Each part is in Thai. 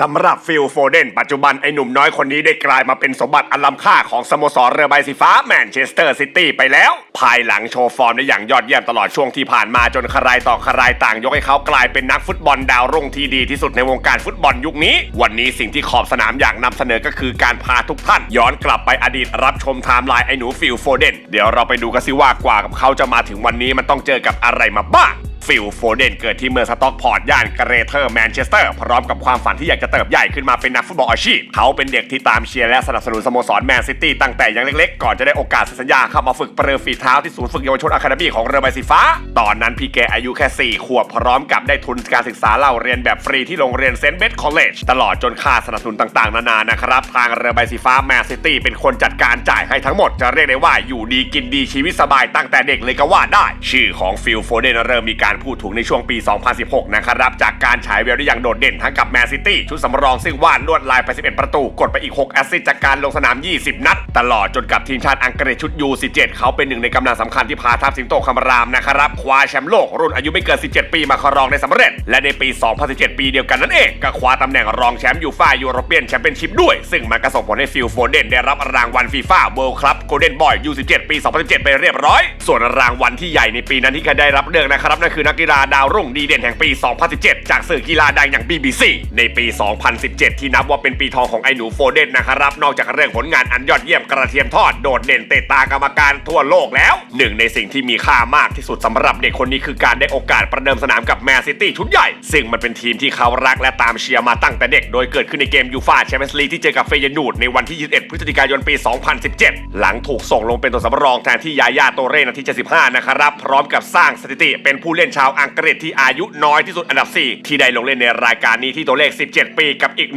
สำหรับฟิลโฟเดนปัจจุบันไอ้หนุ่มน้อยคนนี้ได้กลายมาเป็นสมบัติอันล้ำค่าของสโมสรเรือใบสีฟ้าแมนเชสเตอร์ซิตี้ไปแล้ว ภายหลังโชว์ฟอร์มได้อย่างยอดเยี่ยมตลอดช่วงที่ผ่านมาจนใครต่อใครต่างยกให้เขากลายเป็นนักฟุตบอลดาวรุ่งที่ดีที่สุดในวงการฟุตบอลยุคนี้ วันนี้สิ่งที่ขอบสนามอยากนำเสนอก็คือการพาทุกท่าน ย้อนกลับไปอดีตรับชมไทม์ไลน์ไอ้หนูฟิลโฟเดนเดี๋ยวเราไปดูกันสิว่ากว่ากับเขาจะมาถึงวันนี้มันต้องเจอกับอะไรมาบ้าง ฟิลโฟเดนเกิดที่เมืองสต็อกพอร์ตย่านเกรเทอร์แมนเชสเตอร์พร้อมกับความฝันที่อยากจะเติบใหญ่ขึ้นมาเป็นนักฟุตบอลอาชีพ เขาเป็นเด็กที่ตามเชียร์และสนับสนุนสโมสรแมนซิตี้ตั้งแต่ยังเล็กๆ ก่อนจะได้โอกาสเซ็นสัญญาเข้ามาฝึกปรือฝีเท้าที่ศูนย์ฝึกเยาวชนอะคาเดมี่ของเรือใบสีฟ้า ตอนนั้นพี่แกอายุแค่ 4 ขวบพร้อมกับได้ทุนการศึกษาเล่าเรียนแบบฟรีที่โรงเรียนเซนต์เบธคอลเลจตลอดจนค่าสนับสนุนต่างๆ นานานะครับทางเรือใบสีฟ้าแมนซิตี้เป็นคนจัดการจ่ายให้ทั้งหมดจะเรียกได้ว่าอยู่ดีกินดีชีวิตสบายตั้งแต่เด็กเลยก็ว่าได้ ชื่อของฟิลโฟเดนเริ่มมีการพูดถึงในช่วงปี 2016 นะครับ จากการฉายแววได้อย่างโดดเด่นทั้งกับแมนซิตี้ชุดสำรองซึ่งวาดลวดลายไป 11 ประตู กดไปอีก 6 แอสซิสต์จากการลงสนาม 20 นัด ตลอดจนกับทีมชาติอังกฤษชุด U17 เขาเป็นหนึ่งในกำลังสำคัญที่พาทัพสิงโตคำรามนะครับคว้าแชมป์โลกรุ่นอายุไม่เกิน 17 ปีมาครองได้สำเร็จ และในปี 2017 ปีเดียวกันนั่นเองก็คว้าตำแหน่งรองแชมป์ยูฟ่ายูโรเปียนแชมเปี้ยนชิพด้วย ซึ่งมันก็ส่งผลให้ฟิลโฟเดนได้รับรางวัลฟีฟ่าเวิลด์คลับโกลเด้นบอย U17 ปี 2017 ไปเรียบร้อย ส่วนรางวัลที่ใหญ่ในปีนั้นที่เคยได้รับเลือกนะครับนั่นคือนักกีฬาดาวรุ่งดีเด่นแห่งปี 2017 จากสื่อกีฬาดังอย่าง BBC ในปี 2017 ที่นับว่าเป็นปีทองของไอ้หนูโฟเดนนะครับ นอกจากเรื่องผลงานอันยอดเยี่ยมกระเทียมทอดโดดเด่นเตะตากรรมการทั่วโลกแล้ว หนึ่งในสิ่งที่มีค่ามากที่สุดสำหรับเด็กคนนี้คือการได้โอกาสประเดิมสนามกับแมนซิตี้ชุดใหญ่ ซึ่งมันเป็นทีมที่เขารักและตามเชียร์มาตั้งแต่เด็ก โดยเกิดขึ้นในเกมยูฟ่าแชมเปี้ยนส์ลีกที่เจอกับเฟยนูดในวันที่ 21 พฤศจิกายนปี 2017 หลังถูกส่งลงเป็นตัวสำรองแทนที่ยายาโตเร่นาที75นะครับพร้อมกับสร้างสถิติเป็นผู้เล่นชาวอังกฤษที่อายุน้อยที่สุดอันดับ 4 ที่ได้ลงเล่นในรายการนี้ที่ตัวเลข 17 ปีกับอีก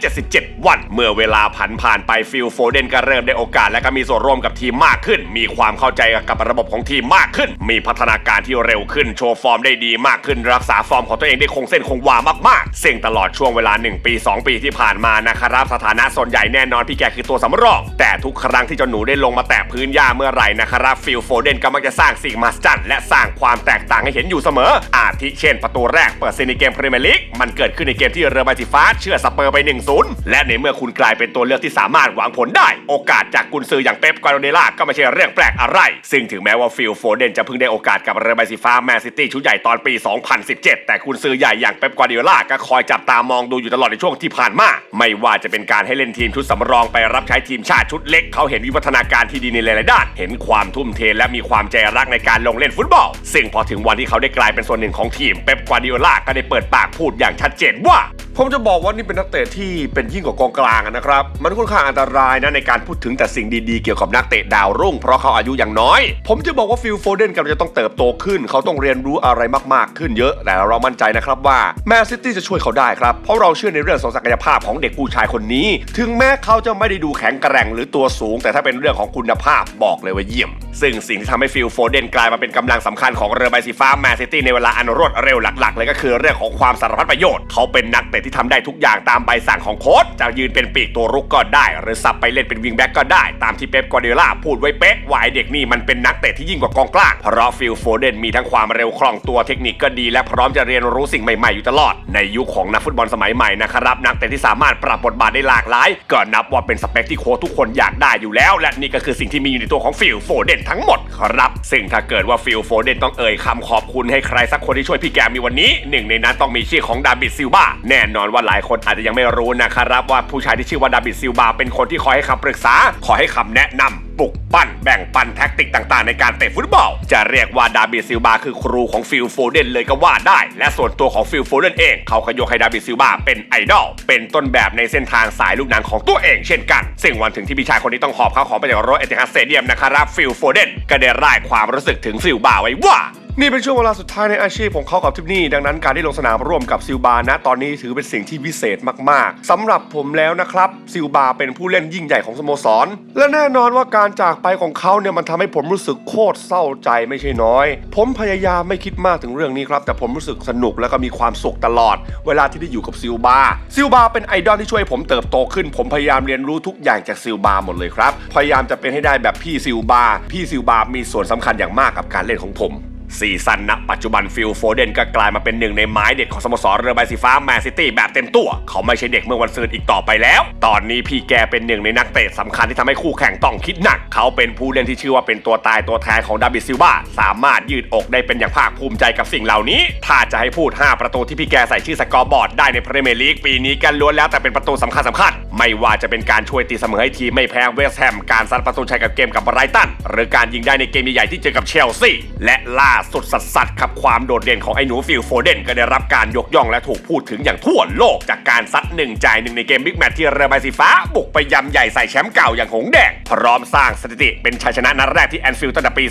177 วัน เมื่อเวลาผ่านผ่านไปฟิลโฟเดนก็เริ่มได้โอกาสและก็มีส่วนร่วมกับทีมมากขึ้น มีความเข้าใจกับระบบของทีมมากขึ้น มีพัฒนาการที่เร็วขึ้นโชว์ฟอร์มได้ดีมากขึ้น รักษาฟอร์มของตัวเองได้คงเส้นคงวามากๆซึ่งตลอดช่วงเวลา 1 ปี 2 ปีที่ผ่านมานะครับสถานะส่วนใหญ่แน่นอนพี่แกคือตัวสำรอง แต่ทุกครั้งที่เจ้าหนูได้ลงมาแตะพื้นหญ้าเมื่อไหร่นะครับฟิลโฟเดนก็มักจะสร้างสิ่งมหัศจรรย์และสร้างความแตกต่างให้เห็นอยู่เสมอ อาทิเช่นประตูแรกเปิดซีนในเกมพรีเมียร์ลีกมันเกิดขึ้นในเกมที่เรือใบสีฟ้าเชื่อสเปอร์ไป 1-0 และในเมื่อคุณกลายเป็นตัวเลือกที่สามารถหวังผลได้ โอกาสจากกุนซืออย่างเป๊ปกวาโดเนล่าก็ไม่ใช่เรื่องแปลกอะไร ซึ่งถึงแม้ว่าฟิลโฟเดนจะเพิ่งได้โอกาสกับเรือใบสีฟ้าแมนซิตี้ชุดใหญ่ตอนปี 2017 แต่กุนซือใหญ่อย่างเป๊ปกวาโดเนล่าก็คอยจับตามองดูอยู่ตลอดในช่วงที่ผ่านมา ไม่ว่าจะเป็นการให้เล่นทีมชุดสำรองไปรับใช้ทีมชาติชุดเล็ก เขาเห็นวิวัฒนาการที่ดีในหลายๆด้าน เห็นความทุ่มเทและมีความใจรักในการลงเล่นฟุตบอล ซึ่งพอถึงวันที่เขาได้กลายเป็นส่วนหนึ่งของทีมเป๊ปกวาร์ดิโอลาก็ได้เปิดปากพูดอย่างชัดเจนว่า ผมจะบอกว่านี่เป็นนักเตะที่เป็นยิ่งกว่ากองกลางนะครับ มันค่อนข้างอันตรายนะในการพูดถึงแต่สิ่งดีๆเกี่ยวกับนักเตะดาวรุ่ง เพราะเขาอายุอย่างน้อย ผมจะบอกว่าฟิลโฟเดนกำลังจะต้องเติบโตขึ้น เขาต้องเรียนรู้อะไรมากๆขึ้นเยอะ แต่เรามั่นใจนะครับว่าแมนซิตี้จะช่วยเขาได้ครับ เพราะเราเชื่อในเรื่องของศักยภาพของเด็กผู้ชายคนนี้ ถึงแม้เขาจะไม่ได้ดูแข็งแกร่งหรือตัวสูง แต่ถ้าเป็นเรื่องของคุณภาพบอกเลยว่าเยี่ยม ซึ่งสิ่งที่ทำให้ฟิลโฟเดนกลายมาเป็นกำลังสำคัญของเรือใบสีฟ้าแมนซิตี้ในเวลาอันรวดเร็วหลักๆเลยก็คือเรื่องของความสารพัดประโยชน์เขาเป็นนักเตะที่ทำได้ทุกอย่างตามใบสั่งของโค้ชจะยืนเป็นปีกตัวรุกก็ได้ หรือสับไปเล่นเป็นวิงแบ็กก็ได้ ตามที่เป๊ปกวาร์ดิโอลาพูดไว้เป๊ะวาไอเด็กนี่มันเป็นนักเตะที่ยิ่งกว่ากองกลาง เพราะฟิลโฟเดนมีทั้งความเร็วคล่องตัวเทคนิคก็ดีและพร้อมจะเรียนรู้สิ่งใหม่ๆอยู่ตลอด ในยุคของนักฟุตบอลสมัยใหม่นะครับนักเตะที่สามารถปรับบทบาทได้หลากหลายก็นับว่าเป็นสเปคที่โค้ชทุกคนอยากได้อยู่แล้ว และนี่ก็คือสิ่งที่มีอยู่ในตัวของฟิลโฟเดนทั้งหมดครับ ซึ่งถ้าเกิดว่าฟิลโฟเดนต้องเอ่ยคำขอบคุณให้ใครสักคนที่ช่วยพี่แกมีวันนี้หนึ่งในนั้นต้องมีชื่อของดาบิดซิลบาแน่นอนว่าหลายคนอาจจะยังไม่รู้นะครับว่าผู้ชายที่ชื่อว่าดาบิดซิลบาเป็นคนที่คอยให้คำปรึกษา ขอให้คำแนะนำปลุกปั้นแบ่งปันแท็กติกต่างๆ ในการเตะฟุตบอล จะเรียกว่าดาบิดซิลบาคือครูของฟิลโฟเดนเลยก็ว่าได้ และส่วนตัวของฟิลโฟเดนเองเขาก็ยกให้ดาบิดซิลบาเป็นไอดอลเป็นต้นแบบในเส้นทางสายลูกหนังของตัวเองเช่นกัน ซึ่งวันถึงที่พี่ชายคนนี้ต้องหอบข้าวของไปจากรถเอติฮัดสเตเดียมนะครับฟิลโฟเดนก็ได้ร่ายความรู้สึกถึงซิลบาไว้ว่า นี่เป็นช่วงเวลาสุดท้ายในอาชีพของเขากับทิปนี่ ดังนั้นการได้ลงสนามร่วมกับซิลบานะตอนนี้ถือเป็นสิ่งที่พิเศษมากๆสำหรับผมแล้วนะครับ ซิลบาเป็นผู้เล่นยิ่งใหญ่ของสโมสร และแน่นอนว่าการจากไปของเขาเนี่ยมันทำให้ผมรู้สึกโคตรเศร้าใจไม่ใช่น้อย ผมพยายามไม่คิดมากถึงเรื่องนี้ครับ แต่ผมรู้สึกสนุกแล้วก็มีความสุขตลอด เวลาที่ได้อยู่กับซิลบาซิลบาเป็นไอดอลที่ช่วยผมเติบโตขึ้น ผมพยายามเรียนรู้ทุกอย่างจากซิลบาหมดเลยครับพยายามจะเป็นให้ได้แบบพี่ซิลบาพี่ซิลบามีส่วนสำคัญอย่างมากกับการเล่นของผม ซีซั่นณปัจจุบันฟิลโฟเดนก็กลายมาเป็นหนึ่งในไม้เด็ดของสโมสรเรือใบสีฟ้าแมนซิตี้แบบเต็มตัว เขาไม่ใช่เด็กเมื่อวันซืนอีกต่อไปแล้ว ตอนนี้พี่แกเป็นหนึ่งในนักเตะสำคัญที่ทำให้คู่แข่งต้องคิดหนัก เขาเป็นผู้เล่นที่ชื่อว่าเป็นตัวตายตัวแทนของดาบิดซิลวาสามารถยืดอกได้เป็นอย่างภาคภูมิใจกับสิ่งเหล่านี้ ถ้าจะให้พูด 5 ประตูที่พี่แกใส่ชื่อสกอร์บอร์ดได้ในพรีเมียร์ลีกปีนี้กันล้วนแล้วแต่เป็นประตูสำคัญสำคัญไม่ว่าจะเป็นการช่วยตีเสมอให้ทีมไม่แพ้เวสต์แฮมการซัดประตูชัยกับเกมกับไบรตันหรือการยิงได้ในเกมใหญ่ๆที่เจอกับเชลซีและล่าสุดสัสๆครับความโดดเด่นของไอ้หนูฟิลโฟเดนก็ได้รับการยกย่องและถูกพูดถึงอย่างทั่วโลก จากการซัดหนึ่งจ่ายหนึ่งในเกมบิ๊กแมตช์ที่เรือใบสีฟ้า บุกไปยำใหญ่ใส่แชมป์เก่าอย่างหงแดง พร้อมสร้างสถิติเป็นชัยชนะนัดแรกที่แอนฟิลด์ตั้งแต่ปี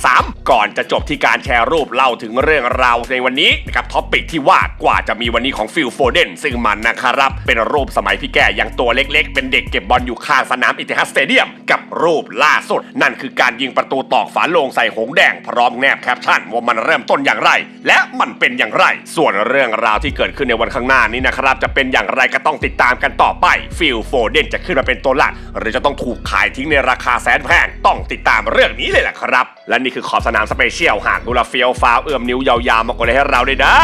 2003 ก่อนจะจบที่การแชร์รูปเล่าถึงเรื่องราวในวันนี้นะครับท็อปปิกที่ว่ากว่าจะมีวันนี้ของฟิลโฟเดนซึ่งมันนะครับเป็นรูปสมัยพี่แกยังตัวเล็ก ๆ เป็นเด็กเก็บบอลอยู่ข้างสนามอิติฮัดสเตเดียม กับรูปล่าสุด นั่นคือการยิงประตูตอกฝาโลงใส่หงแดงพร้อมแนบแคปชั่นว่ามันเริ่มต้นอย่างไร และมันเป็นอย่างไร ส่วนเรื่องราวที่เกิดขึ้นในวันข้างหน้านี้นะครับ จะเป็นอย่างไรก็ต้องติดตามกันต่อไปฟิลโฟเดนจะขึ้นมาเป็นตัวหลัก หรือจะต้องถูกขายทิ้งในราคาแสนแพงต้องติดตามเรื่องนี้เลยแหละครับ และนี่คือขอบสนามสเปเชียลหากดูแลเฟียวฟ้าวเอื้อมนิ้วยาวๆมากกว่าเลยให้เราด้วยนะ